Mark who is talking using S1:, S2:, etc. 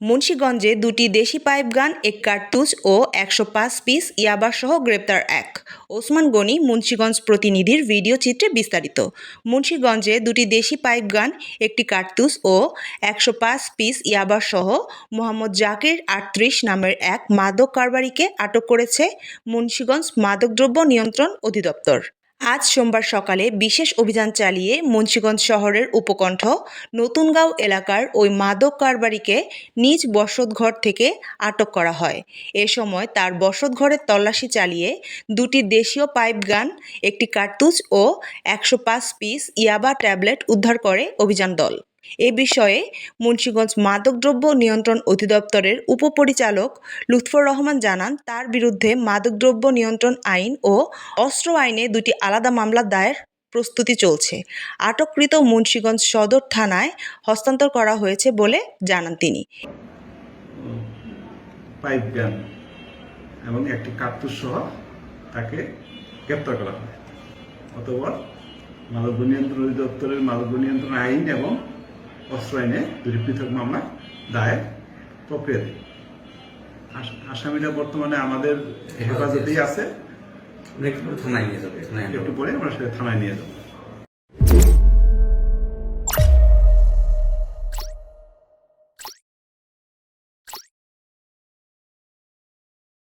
S1: মুন্সীগঞ্জে দুটি দেশি পাইপ গান, এক কার্তুজ ও একশো পাঁচ পিস ইয়াবাসহ গ্রেপ্তার এক। ওসমান গনি মুন্সীগঞ্জ প্রতিনিধির ভিডিও চিত্রে বিস্তারিত। মুন্সীগঞ্জে দুটি দেশি পাইপ গান, একটি কার্তুজ ও একশো পাঁচ পিস ইয়াবাসহ মোহাম্মদ জাকির আটত্রিশ নামের এক মাদক কারবারিকে আটক করেছে মুন্সীগঞ্জ মাদকদ্রব্য নিয়ন্ত্রণ অধিদপ্তর। আজ সোমবার সকালে বিশেষ অভিযান চালিয়ে মুন্সীগঞ্জ শহরের উপকণ্ঠ নতুনগাঁও এলাকার ওই মাদক কারবারিকে নিজ বসতঘর থেকে আটক করা হয়। এ সময় তার বসতঘরের তল্লাশি চালিয়ে দুটি দেশীয় পাইপ গান, একটি কার্তুজ ও একশো পাঁচ পিস ইয়াবা ট্যাবলেট উদ্ধার করে অভিযান দল। এ বিষয়ে মুন্সীগঞ্জ মাদকদ্রব্য নিয়ন্ত্রণ অধিদপ্তরের উপপরিচালক লুৎফর রহমান জানান, তার বিরুদ্ধে মাদকদ্রব্য নিয়ন্ত্রণ আইন ও অস্ত্র আইনে দুটি আলাদা মামলা দায়ের প্রস্তুতি চলছে। আটককৃত মুন্সীগঞ্জ সদর থানায় হস্তান্তর করা হয়েছে বলে জানান তিনি।
S2: পাইপ গান এবং একটি সহ তাকে গ্রেপ্তার করা হয়। মাদক নিয়ন্ত্রণ অধিদপ্তরের মাদক নিয়ন্ত্রণ আইন এবং অস্ত্র আইনে দুটি পৃথক মামলা দায়ের প্রক্রিয়াতে আস- আসামিরা বর্তমানে আমাদের হেফাজতেই আছে।
S3: আমরা থানায় নিয়ে যাবে থানায়
S2: একটু পরে আমরা সেটা থানায় নিয়ে যাব।